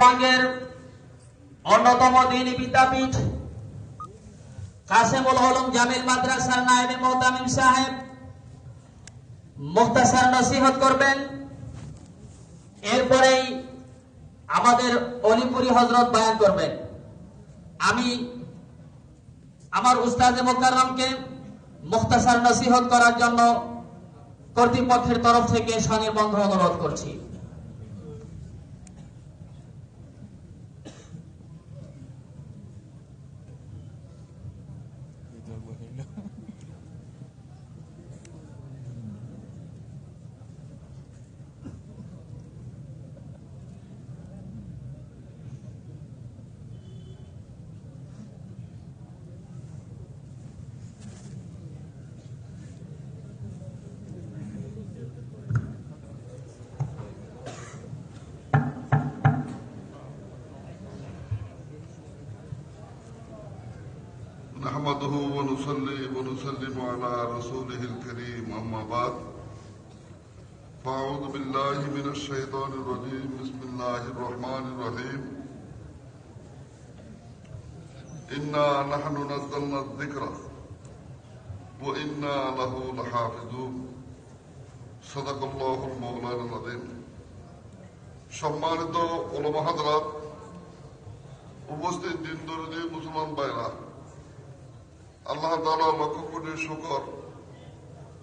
হাফাঙ্গের অন্যতম দিনী বিদ্যাপীঠ কাসেমুল হলম জামিল মাদ্রাসার নায়েবে মোহতামিম সাহেব। মুখতাসার নসিহত করবেন। এরপরেই আমাদের অলিপুরি হজরত বয়ান করবেন। আমি আমার উস্তাদে মোকাররমকে মুখতাসার নসিহত করার জন্য কর্তৃপক্ষের তরফ থেকে স্বনির্বন্ধ অনুরোধ করছি। نحمده ونصلي ونسلم على رسوله الكريم أما بعد فأعوذ بالله من الشيطان الرجيم بسم الله الرحمن الرحيم إنا نحن نزلنا الذكر وإنا له لحافظون صدق الله المولان العظيم সম্মানিত ওলমা হাজরাত উপস্থিত দিন দরদি মুসলমান ভাইরা আল্লাহ তালা লক্ষ কোটি শুকর।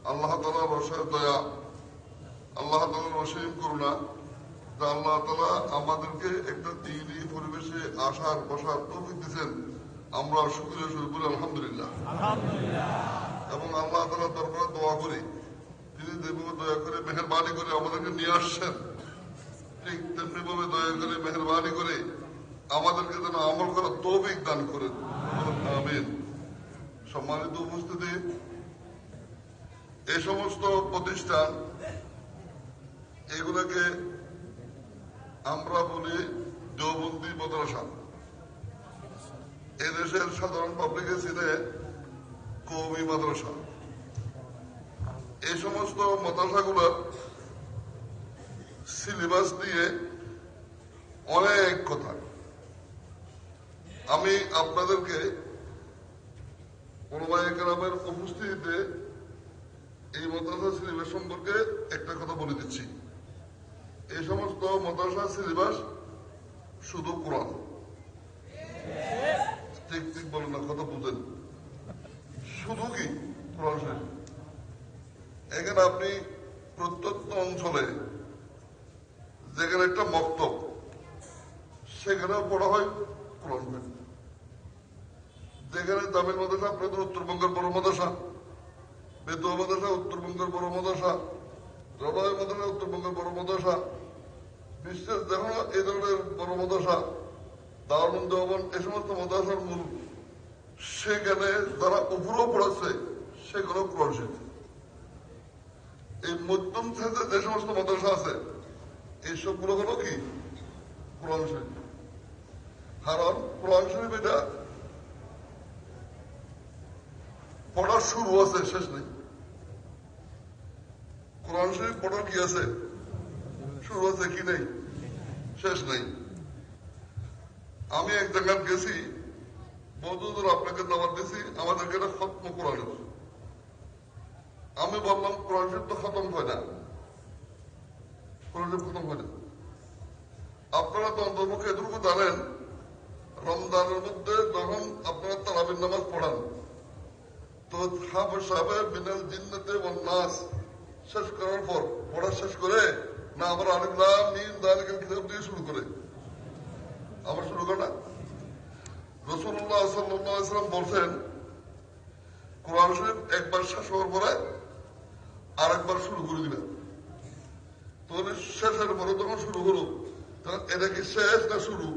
আল্লাহ তালার রসের দয়া। আল্লাহ তালার রসীম করুণা। যে আল্লাহ তালা আমাদেরকে একটা দিনই পরিবেশে আসার বসার তৌফিক দিচ্ছেন আমরা শুক্রিয়া শুরু করি আলহামদুলিল্লাহ। এবং আল্লাহ তালা দরকার দোয়া করি তিনি যেভাবে দয়া করে মেহরবানি করে আমাদেরকে নিয়ে আসছেন ঠিক তেমনি ভাবে দয়া করে মেহরবানি করে আমাদেরকে যেন আমল করার তৌফিক দান করেন। আমিন। সম্মানিত উপস্থিতি, এই সমস্ত প্রতিষ্ঠান, এগুলোকে আমরা বলি দেওবন্দি মাদ্রাসা। এদেশের সাধারণ পাবলিকে চিনে কৌমি মাদ্রাসা। এই সমস্ত মাদ্রাসাগুলোর সিলেবাস নিয়ে অনেক কথা। আমি আপনাদেরকে ওলমায়ে কেরামের উপস্থিতিতে এই মাদ্রাসা সিলেবাস সম্পর্কে একটা কথা বলে দিচ্ছি। এই সমস্ত মাদ্রাসা সিলেবাস শুধু কোরআন। ঠিক ঠিক বলেন না, কথা বুঝেন। শুধু কি? কোরআন এখানে আপনি প্রত্যন্ত অঞ্চলে যেখানে একটা মক্তব, সেখানেও পড়া হয় কোরআন শরীফ। যেখানে তামিল মাদ্রাসা আপনাদের উত্তরবঙ্গের বড় মাদ্রাসা বেতুয়া মাদ্রাসা, উত্তরবঙ্গের বড় মাদ্রাসা রবাই মাদ্রাসা, উত্তরবঙ্গের বড় মাদ্রাসা বিশেষ দেখো এই ধরনের বড় মাদ্রাসা দারুণ দেওয়ান এই সমস্ত মাদ্রাসার মূল। সেখানে যারা উপরেও পড়াচ্ছে সেগুলো শরীফ। এই মধ্যম থেকে যে সমস্ত মাদ্রাসা আছে এই সবগুলো হলো কি? কোরআন শরীফ। কারণ কোরআন শরীফ এটা পড়ার শুরু আছে, শেষ নেই। কোরআন শরীফ পড়ার কি আছে? শুরু আছে কি নেই? শেষ নেই। আমি এক জায়গায় গেছি বহুদূর আপনাকে দাবার দিয়েছি আমাদেরকে এটা খত্ম কোরআন আমি বললাম কোরআন শরীফ তো খতম হয় না। কোরআন শরীফ খতম হয় না। আপনারা তো অন্তর্মুখে এটুকু জানেন, রমজানের মধ্যে যখন আপনারা তারাবির নামাজ পড়ান শেষ করার পর, পড়া শেষ করে, না দিয়ে শুরু করে। শুরু করে না? রসুল্লাহ সাল্লাম বলছেন, কোরআন শরীফ একবার শেষ হওয়ার পরে আরেকবার শুরু করে দিবেন। তখন শেষের পরে যখন শুরু হলো এটা কি শেষ না শুরু?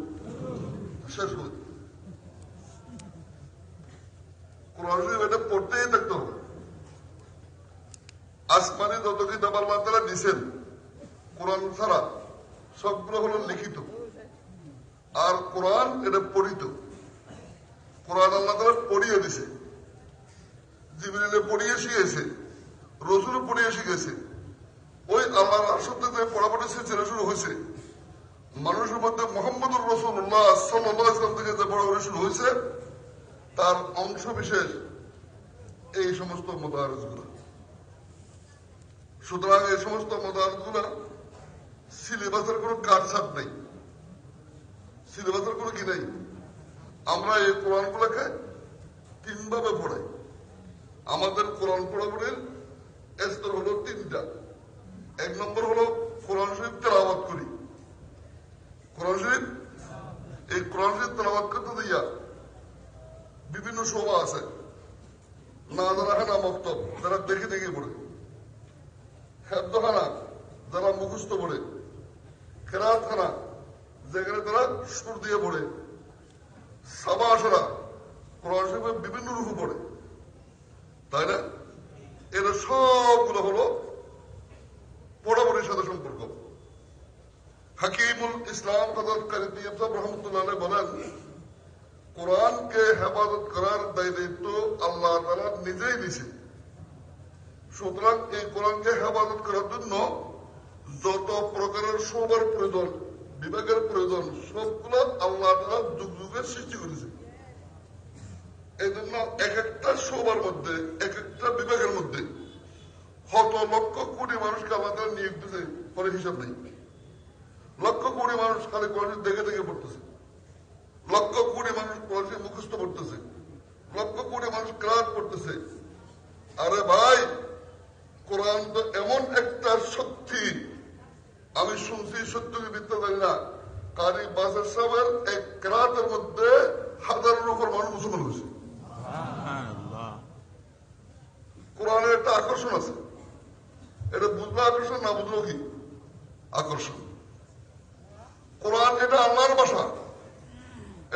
শেষ হবে কোরআন এটা পড়তেই থাকতে হবে। যত কিতাব আল্লাহ তারা দিছেন, কোরআন ছাড়া সবগুলো হলো লিখিত। আর কোরআন এটা পড়িত। কোরআন আল্লাহ তারা পড়িয়ে দিছে। জিবিলে পড়িয়ে শিখেছে রসুল পড়িয়ে শিখেছে ওই আল্লাহর আসর থেকে পড়াপড়ি সিলসিলা শুরু হয়েছে মানুষের মধ্যে মোহাম্মদুর রসুল্লাহ সাল্লাহ ইসলাম থেকে যে পড়াপড়ি শুরু হয়েছে তার অংশ বিশেষ এই সমস্ত মদারসগুলা সুতরাং এই সমস্ত মদারসগুলা সিলেবাসের কোনো কাটছাট নেই। সিলেবাসের কোনো কি নেই? আমরা এই কোরআন গুলাকে তিনভাবে পড়াই। আমাদের কোরআন পড়াপড়ির স্তর হলো তিনটা। এক নম্বর হলো কোরআন শরীফ তেলাওয়াত করি। কোরআন শরীফ? এই কোরআন শরীফ তেলাওয়াত করতে দিয়া বিভিন্ন শোভা আছে। না যারা মক্তব, যারা দেখে দেখে পড়ে। খাদ্যখানা যারা মুখস্থ পড়ে। খেরাত খানা যেখানে তারা সুর দিয়ে পড়ে। সাবাসরা কোরআন শরীফের বিভিন্ন রূপে পড়ে। তাই না? এরা সবগুলো হলো পড়াপড়ির সাথে সম্পর্ক। হাকিমুল ইসলাম হজরত কারিম রহমতুল্লাহ বলেন কোরআনকে হেফাজত করার দায়িত্ব আল্লাহ তালা নিজেই দিছে। সুতরাং এই কোরআনকে হেফাজত করার জন্য যত প্রকারের সবার প্রয়োজন বিভাগের প্রয়োজন, সবগুলো আল্লাহ তালা যুগ যুগের সৃষ্টি করেছে। এই জন্য এক একটা সবার মধ্যে, এক একটা বিভাগের মধ্যে শত লক্ষ কোটি মানুষকে তালা নিয়োগ দিতে পরে হিসাব নেই। লক্ষ কোটি মানুষ খালি কোরআন দেখে দেখে পড়তেছে। লক্ষ কোটি মানুষ কোরআন মুখস্থ করতেছে। লক্ষ কোটি মানুষ ক্রাত করতেছে। আরে ভাই কোরআন তো এমন একটা শক্তি। আমি শুনছি সত্য কি মিথ্যা জানি না। কারি বাজার সাহেবের এক ক্রাতের মধ্যে হাজারের উপর মানুষ মুসলমান হয়েছে। কোরআনের একটা আকর্ষণ আছে। এটা বুঝলো আকর্ষণ না বুঝলো কি? আকর্ষণ। কোরআন এটা আল্লাহর ভাষা।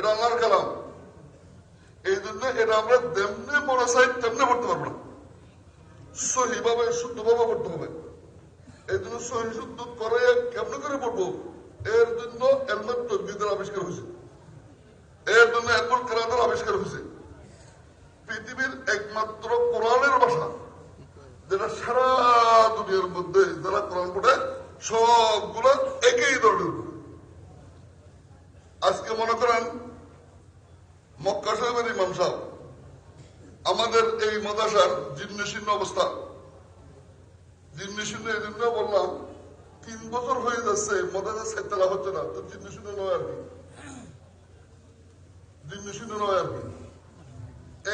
এটা আল্লাহর কালাম। এই জন্য এটা আমরা তেমনি পড়া চাই, তেমনি পড়তে পারব না। সহিভাবে, শুদ্ধভাবে পড়তে হবে। এই জন্য সহি, শুদ্ধ করে কেমন করে পড়ব? এর জন্য এলমেট তদ্বিদের আবিষ্কার হয়েছে। এর জন্য এরপর কেরাদের আবিষ্কার হয়েছে। পৃথিবীর একমাত্র কোরআনের ভাষা, যেটা সারা দুনিয়ার মধ্যে যারা কোরআন পড়ে, সবগুলো একই ধরনের। আজকে মনে করেন মক্কা সাহেবের ইমাম সাহেব, আমাদের এই মাদাসার জীর্ণশীর্ণ অবস্থা। জীর্ণশীর্ণ এই জন্য বললাম, তিন বছর হয়ে যাচ্ছে মদাসা সেতলা হচ্ছে না, তো জীর্ণশীর্ণ নয় আর কি। নয় আর কি।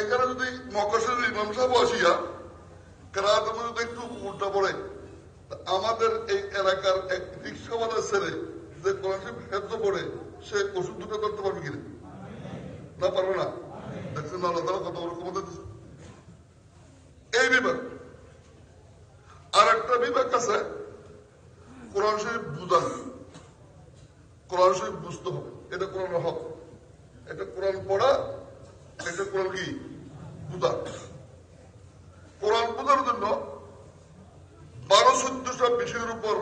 এখানে যদি মকসের ইমাম সাহেব আসিয়া একটু উল্টা পড়ে আমাদের এই এলাকার এক রিক্সাওয়ালা ছেলে, যে কোরআন হেফজ পড়ে, সে ওষুধ দুটো করতে পারবে না পারবে না। দেখছেন আল্লাহ তালা কত বড় ক্ষমতা দিচ্ছে এই বিভাগ। আর একটা বিভাগ আছে, কোরআন শরীফ বুঝান কোরআন শরীফ বুঝতে হবে এটা কোরআন হক এটা কোরআন পড়া এটা কোরআন কি বুঝা কোরআন বোঝার জন্য বারো চোদ্দটা বিষয়ের উপর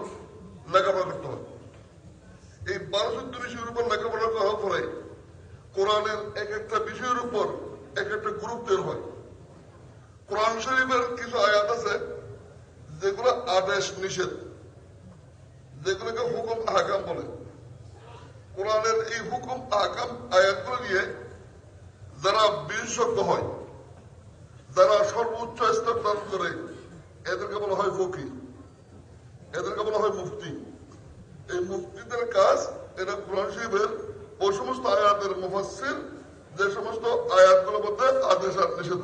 লেখাপড়া করতে হবে এই বারো চোদ্দ বিষয়ের উপর লেখাপড়া করার পরে কোরআনের এক একটা বিষয়ের উপর এক একটা গ্রুপ তৈরি হয় কোরআন শরীফের কিছু আয়াত আছে যেগুলো আদেশ, নিষেধ। যেগুলোকে হুকুম, আহকাম বলে। কোরআনের এই হুকুম, আহকাম আয়াতগুলো নিয়ে যারা বিশেষজ্ঞ হয়, যারা সর্বোচ্চ স্তর দান করে, এদেরকে বলা হয় ফকির। এদেরকে বলা হয় মুফতি। এই মুফতিদের কাজ এটা কোরআন শরীফের ওই সমস্ত আয়াতের মুফাসির যে সমস্ত আয়াতগুলোর মধ্যে আদেশ আর নিষেধ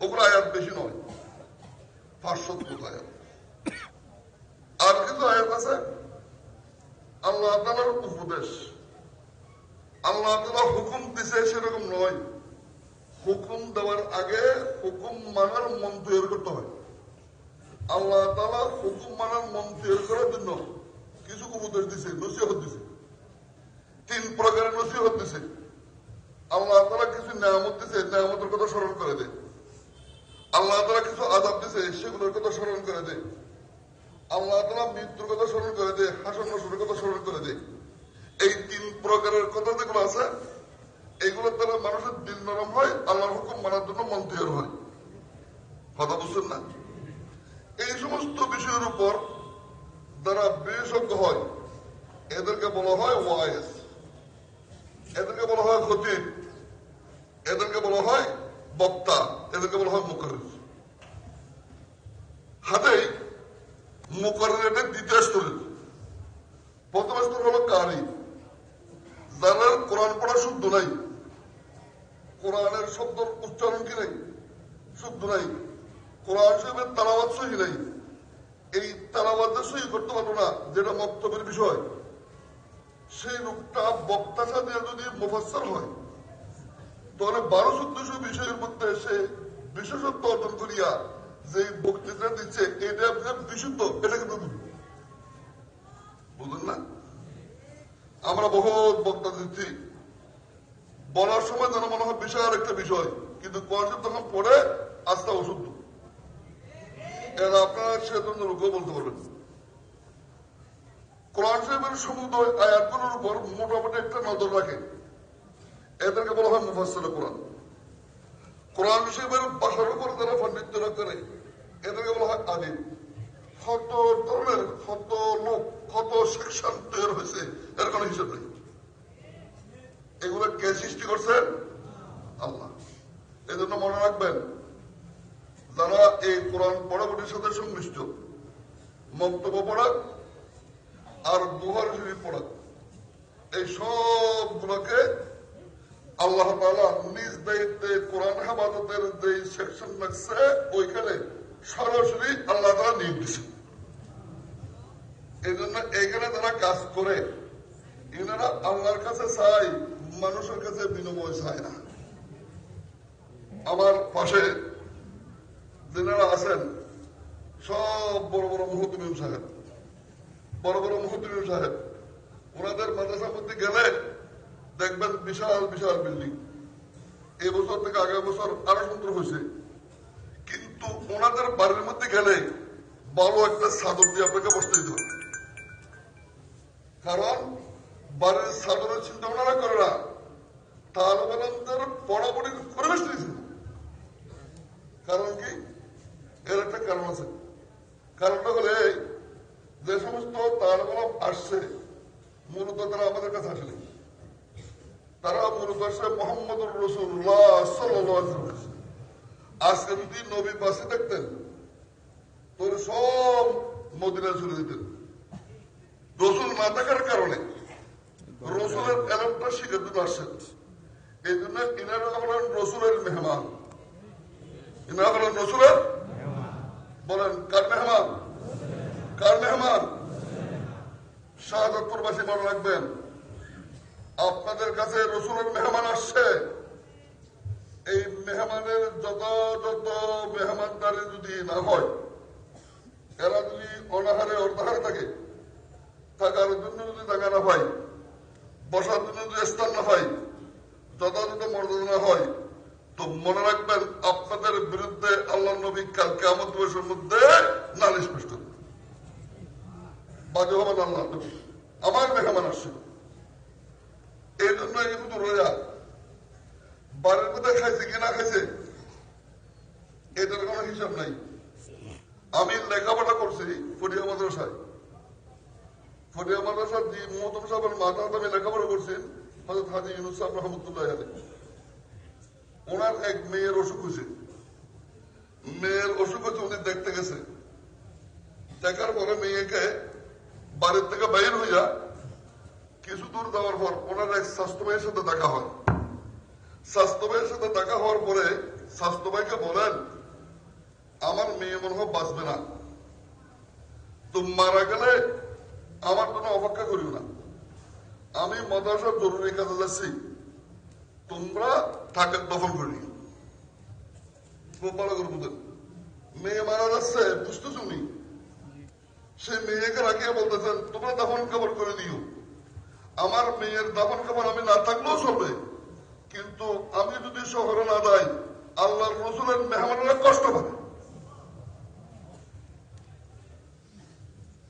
ওগুলো আয়াত বেশি নয়। আর কিছু আয়াত আছে? আল্লাহ তালার উপদেশ। আল্লাহ তালা হুকুম দিছে সেরকম নয়। হুকুম দেওয়ার আগে হুকুম মানার মন তৈরি করতে হয়। আল্লাহ তালা হুকুম মানার মন তৈরি করার জন্য কিছু উপদেশ দিছে, নসিহত দিছে। তিন প্রকারের নসিহত দিছে। আল্লাহ তারা কিছু নিয়ামত দিছে, নিয়ামতের কথা স্মরণ করে দেয়। আল্লাহ তারা কিছু আজাব দিছে, সেগুলোর কথা স্মরণ করে দেয় আল্লাহ তারা মৃত্যুর কথা স্মরণ করে দেয় হাসন নসরের কথা স্মরণ করে দেয় এই তিন প্রকারের কথা যেগুলো আছে এগুলোর দ্বারা মানুষের দিন নরম হয়, আল্লাহর হুকুম মানার জন্য মন তৈরি হয়। কথা বুঝছেন না? এই সমস্ত বিষয়ের উপর যারা বিশেষজ্ঞ হয়। এদেরকে বলা হয় ওয়াইস। এদেরকে বলা হয় খতিব। এদেরকে বলা হয় বক্তা, এদেরকে বলা হয় মুখরিস হাতেই মুখরিনের দ্বিতীয় স্তরের প্রথম স্তর হলো কারি। যারা কোরআন পড়া শুদ্ধ নাই, কোরআনের শব্দ উচ্চারণ কি নাই? শুদ্ধ নাই। কোরআন শরীফের তালাবাদ সহি নাই। এই তালাবাদ সহি করতে পারব না, যেটা বক্তব্যের বিষয়, সেই লোকটা বক্তা সাথে যদি মুফাসসার হয় বারো চোদ্দশো বিষয়ের মধ্যে সে বিশেষত্ব অর্জন করিয়া যে বক্তৃতা দিচ্ছে, এটা বিশুদ্ধ, এটা কিন্তু বুঝলেন না? আমরা বহুত বক্তা দিচ্ছি। বলার সময় যেন মনে হয় বিশাল একটা বিষয়, কিন্তু কোয়াশিপ তখন পড়ে, আস্থা অশুদ্ধ। এরা আপনারা সেজন্য লোকও বলতে পারবেন কোরআন সাহেবের সমুদয় আয়াতগুলোর উপর মোটামুটি একটা নজর রাখে। এদেরকে বলা হয় মুফাসসির কোরআন। কোরআন সাহেবের ভাষার উপর যারা পাণ্ডিত্যরা করে এদেরকে বলা হয় আলিম কত ধরনের কত লোক, কত সেকশন তৈরি হয়েছে, এর কোনো হিসাব নেই। এগুলো কে সৃষ্টি করছেন আল্লাহ। এই জন্য মনে রাখবেন, যারা এই কোরআন পড়াগুলির সাথে সংশ্লিষ্ট মন্তব্য পড়া আর বুহার শরীফ পড়া, এই সবগুলোকে আল্লাহ নিজ দায়িত্বে কোরআন হেফাজতের যে সেকশন রাখছে, ওইখানে সরাসরি আল্লাহ তারা নিয়োগ দিছে। এই জন্য এখানে যারা কাজ করে, এনারা আল্লাহর কাছে চাই মানুষের কাছে বিনিময় চায় না। আমার পাশে যেনারা আছেন, সব বড় বড় মুহূর্তমিম সাহেব, বড় বড় মুহূর্তমিম সাহেব, ওনাদের মাদ্রাসার মধ্যে গেলে দেখবেন বিশাল বিশাল বিল্ডিং এই বছর থেকে আগের বছর আরও সুন্দর হয়েছে। কিন্তু ওনাদের বাড়ির মধ্যে গেলে ভালো একটা চাদর দিয়ে আপনাকে বসতে দিতে হবে। কারণ বাড়ির চাদরের চিন্তা ওনারা করে না। তালেবানদের পড়াপড়ির পরিবেশ দিয়েছে। কারণ কি? এর একটা কারণ আছে। কারণটা হলে যে সমস্ত তালেবান আসছে, মূলত তারা আমাদের কাছে আসেনি। তারা মূলত আসছে মোহাম্মদ রসুল্লাহ আজকে যদি নবী পাশে দেখতেন। তোর সব মদিনায় চলে দিতেন। রসুল না থাকার কারণে রসুলের এলামটা শিখে দিতে আসছেন এই জন্য ইনারা হলেন রসুলের মেহমান। ইনারা হলেন রসুলের বলেন, কার মেহমান? কার মেহমান? শাহজাদপুরবাসী মনে রাখবেন। আপনাদের কাছে রসুলের মেহমান আসছে। এই মেহমানের যত যত মেহমানদারি যদি না হয়, এরা যদি অনাহারে অর্ধাহারে থাকে, থাকার জন্য যদি জায়গা না পাই বসার জন্য যদি স্থান না পাই যথাযথ মর্যাদা না হয়, তো মনে রাখবেন আপনাদের বিরুদ্ধে আল্লাহ নবী কাল কেমন দিবসের মধ্যে নালিশ করবে। বাজে হবেন আল্লাহ নবী। আমার মেহমান আসছে। জন্য রোজা বাড়ির মধ্যে খাইছে কি না খাইছে, এটার কোনো হিসাব নাই। আমি লেখাপড়া করছি ফটিয়া মাদ্রাসায়। ফটিয়া মাদ্রাসার যে মোহতম সাহেবের মাথা আমি লেখাপড়া করছি হজরত হাজি ইউনুস সাহেব রহমতুল্লাহ আলী ওনার এক মেয়ের অসুখ হয়েছে। মেয়ের অসুখ হয়েছে, উনি দেখতে গেছে। দেখার পরে মেয়েকে বাড়ির থেকে বাইর হইয়া কিছু দূর যাওয়ার পর ওনার এক স্বাস্থ্য ভাইয়ের সাথে দেখা হয়। স্বাস্থ্য ভাইয়ের সাথে দেখা হওয়ার পরে স্বাস্থ্য ভাইকে বলেন, আমার মেয়ে মনে হয় বাঁচবে না। তো মারা গেলে আমার জন্য অপেক্ষা করিও না। আমি মাদ্রাসার জরুরি কাজে যাচ্ছি। তোমরা তাকে দখল করে ভালো মেয়ে মারা যাচ্ছে, বুঝতেছ উনি সেই মেয়েকে রাখিয়ে বলতেছেন, তোমরা দাফন কাপড় করে দিও আমার মেয়ের দাফন কাপড় আমি না থাকলেও চলবে। কিন্তু আমি যদি শহরে না যাই, আল্লাহর রসুলের মেহমানেরা কষ্ট পাবে।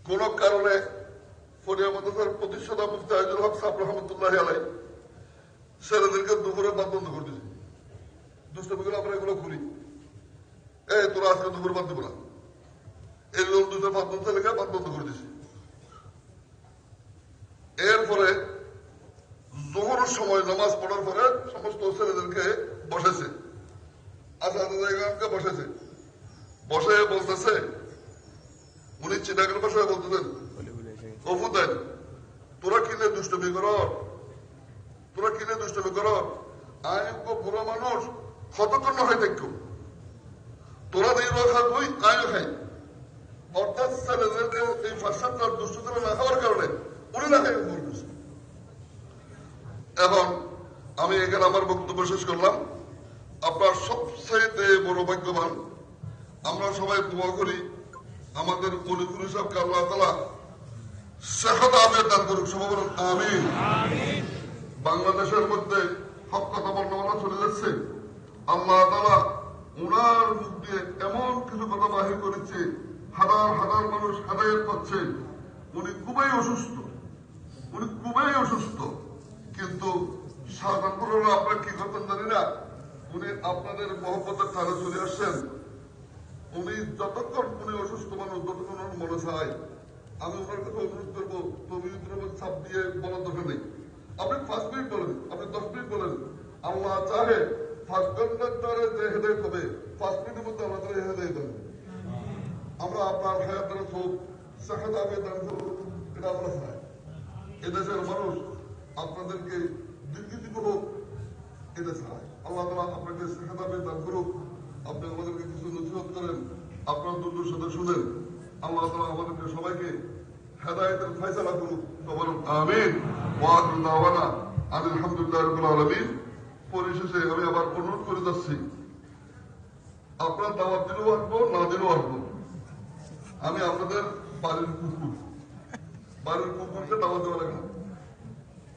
কোন কারণে ফরিয়া মাদ্রাসার প্রতিষ্ঠাতা মুফতি আইজুল হক সাহ রহমতুল্লাহ আলাই ছেলেদেরকে দুপুরে বাদ বন্ধ করে দিয়েছে। দুষ্টমিগুলো আমরা এগুলো করি এই, তোরা আজকে দুপুরে বাদ দেবো না। এই লোক দুটো বাদ বন্ধ লেগে বাদ বন্ধ করে দিয়েছে। এরপরে জোহরের সময় নামাজ পড়ার পরে সমস্ত ছেলেদেরকে বসেছে। আচ্ছা জায়গাকে বসেছে। বসে বলতেছে, উনি চিটাগের ভাষায় বলতেছেন তোরা কিনে দুষ্টমি কর তোরা কিনে দুষ্টমি কর আয়োগ্য বুড়ো মানুষ কতক্ষণ হয় দেখো তোরা দিয়ে তুই আয়ও খাই। অর্থাৎ ছেলেদেরকে এই পাশ্চাত্য দুষ্টতা না খাওয়ার কারণে উনি না খাই উপর করছে। এখন আমি এখানে আমার বক্তব্য শেষ করলাম। আপনার সবচাইতে বড় ভাগ্যবান, আমরা সবাই দোয়া করি, আমাদের মনিপুর সাহেবকে আল্লাহ তালা দান করুক আমিন। বাংলাদেশের মধ্যে হক কথা বর্ণমালা চলে যাচ্ছে। আল্লাহ তালা ওনার মুখ দিয়ে এমন কিছু কথা বাহির করেছে, হাজার হাজার মানুষ হেদায়ত পাচ্ছে উনি খুবই অসুস্থ। উনি খুবই অসুস্থ। কিন্তু আপনারা কি করতেন জানি না? উনি আপনাদের মহব্বতের ধারে চলে আসছেন। উনি যতক্ষণ উনি অসুস্থ মানুষ যতক্ষণ ওনার মনে চায় আমি ওনার কাছে অনুরোধ করব পবিত্র ছাপ দিয়ে বলার দরকার নেই। আপনি পাঁচ মিনিট বলেন, আপনি দশ মিনিট বলেন। আল্লাহ চাহে পাঁচ ঘণ্টার দ্বারা যে হেদায়ত হবে, পাঁচ মিনিটের আমরা আমরা আপনার হায়াতের সব করব। এটা আমরা চাই এদেশের মানুষ আপনাদেরকে দীর্ঘজীবী হোক এটা চায় আল্লাহ তালা আপনাকে সাহায্য দান করুক। আপনি আমাদেরকে কিছু নথিবত করেন, আপনার দুর্দুর সাথে শুনেন। আল্লাহ তালা আমাদেরকে সবাইকে হেদায়তের ফয়সালা করুক। সবার আমিন। ওয়াকুল দাওয়ানা আলহামদুলিল্লাহ আলমিন। পরিশেষে আমি আবার অনুরোধ করে যাচ্ছি। আপনার দাওয়াত দিলেও আসব, না দিলেও আসব। আমি আপনাদের বাড়ির কুকুর বাড়ির কুকুরকে দাওয়াত দেওয়া লাগে না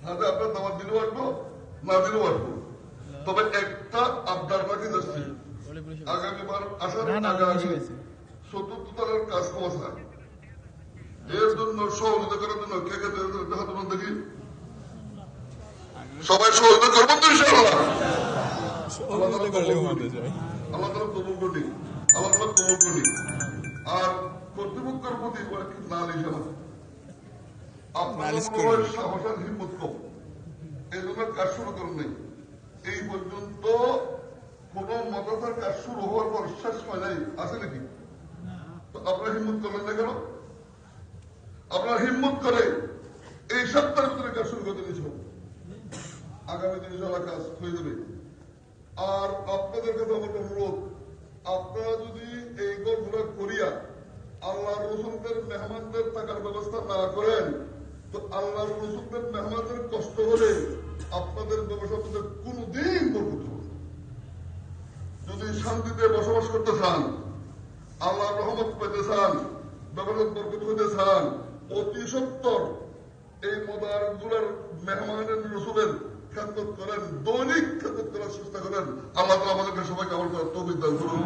তাহলে আপনার দাওয়াত দিলেও আসব না দিলেও আসব। তবে একটা আবদার বাকি যাচ্ছি আগামীবার আসার আগে আগে চতুর্থ তলার কাজ কমাসা এর জন্য সহযোগিতা করার জন্য কে কে তোমার দেখি সবাই সহযোগিতা করবেন তো ইনশাআল্লাহ। আল্লাহ তাআলা কবুল করি আল্লাহ কবুল করি আর কর্তৃপক্ষের প্রতি কয়েকটি নালিশ সাহসের হিম্মত কম। এই জন্য কাজ শুরু করেন নাই। এই পর্যন্ত কোন মতাতার কাজ শুরু হওয়ার পর শেষ হয় নাই। আছে নাকি? আপনার হিম্মত করলেন না কেন? আপনার হিম্মত করে এই সপ্তাহের ভিতরে কাজ শুরু করে দিয়েছ আগামী দিনে চলা কাজ হয়ে যাবে। আর আপনাদের কাছে আমার অনুরোধ আপনারা যদি এই গল্পটা করিয়া আল্লাহ রসুলদের মেহমানদের থাকার ব্যবস্থা না করেন তো আল্লাহ রসুলদের মেহমানদের কষ্ট হলে আপনাদের ব্যবসা কোনদিন বরকত হবে যদি শান্তিতে বসবাস করতে চান আল্লাহ রহমত পেতে চান ব্যবহার বরকত হতে চান, অতি সত্তর এই মদারগুলার মেহমানের রসুলের খেদমত করেন, দৈনিক খেদমত করার চেষ্টা করেন, আল্লাহ তালা আমাদেরকে সবাইকে আমল করার তৌফিক করুন।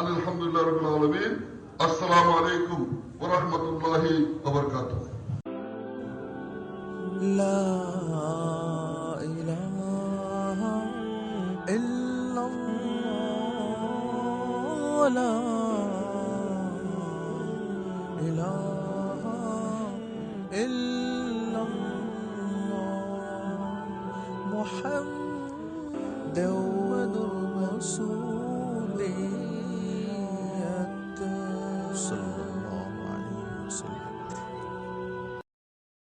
আলহামদুলিল্লাহ আলমিন। السلام عليكم ورحمة الله وبركاته. لا إله إلا الله ولا إله إلا الله محمد